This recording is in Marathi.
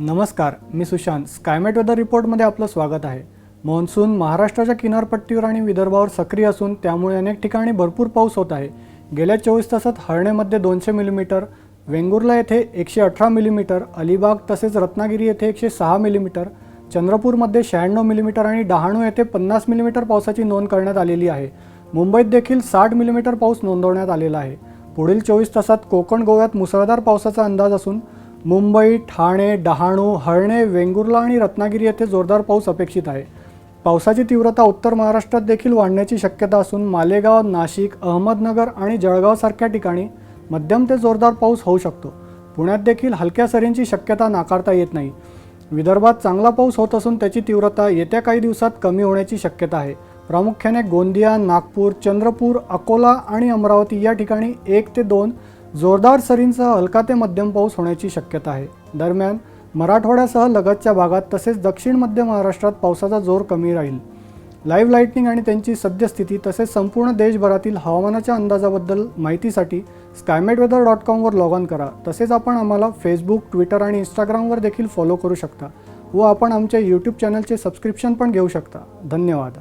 नमस्कार मी सुशांत. स्कायमेट वेदर रिपोर्टमध्ये आपलं स्वागत आहे. मान्सून महाराष्ट्राच्या किनारपट्टीवर आणि विदर्भावर सक्रिय असून त्यामुळे अनेक ठिकाणी भरपूर पाऊस होत आहे. गेल्या चोवीस तासात हरणेमध्ये दोनशे मिलीमीटर वेंगुर्ला येथे एकशे अठरा मिलीमीटर अलिबाग तसेच रत्नागिरी येथे एकशे सहा मिलीमीटर चंद्रपूरमध्ये शहाण्णव मिलीमीटर आणि डहाणू येथे पन्नास मिलीमीटर पावसाची नोंद करण्यात आलेली आहे. मुंबईत देखील साठ मिलीमीटर पाऊस नोंदवण्यात आलेला आहे. पुढील चोवीस तासात कोकण गोव्यात मुसळधार पावसाचा अंदाज असून मुंबई ठाणे डहाणू हळणे वेंगुर्ला आणि रत्नागिरी येथे जोरदार पाऊस अपेक्षित आहे. पावसाची तीव्रता उत्तर महाराष्ट्रात देखील वाढण्याची शक्यता असून मालेगाव नाशिक अहमदनगर आणि जळगावसारख्या ठिकाणी मध्यम ते जोरदार पाऊस होऊ शकतो. पुण्यात देखील हलक्या सरींची शक्यता नाकारता येत नाही. विदर्भात चांगला पाऊस होत असून त्याची तीव्रता येत्या काही दिवसात कमी होण्याची शक्यता आहे. प्रामुख्याने गोंदिया नागपूर चंद्रपूर अकोला आणि अमरावती या ठिकाणी एक ते दोन जोरदार सरींसह हलका ते मध्यम पाऊस होण्याची शक्यता आहे. दरम्यान मराठवाड्यासह लगतच्या भागात तसेच दक्षिण मध्य महाराष्ट्रात पावसाचा जोर कमी राहील. लाईव्ह लाईटनिंग आणि त्यांची सद्यस्थिती तसेच संपूर्ण देशभरातील हवामानाच्या अंदाजाबद्दल माहितीसाठी स्कायमेट वेदर डॉट कॉमवर लॉग ऑन करा. तसेच आपण आम्हाला फेसबुक ट्विटर आणि इंस्टाग्रामवर देखील फॉलो करू शकता व आपण आमच्या यूट्यूब चॅनलचे सबस्क्रिप्शन पण घेऊ शकता. धन्यवाद.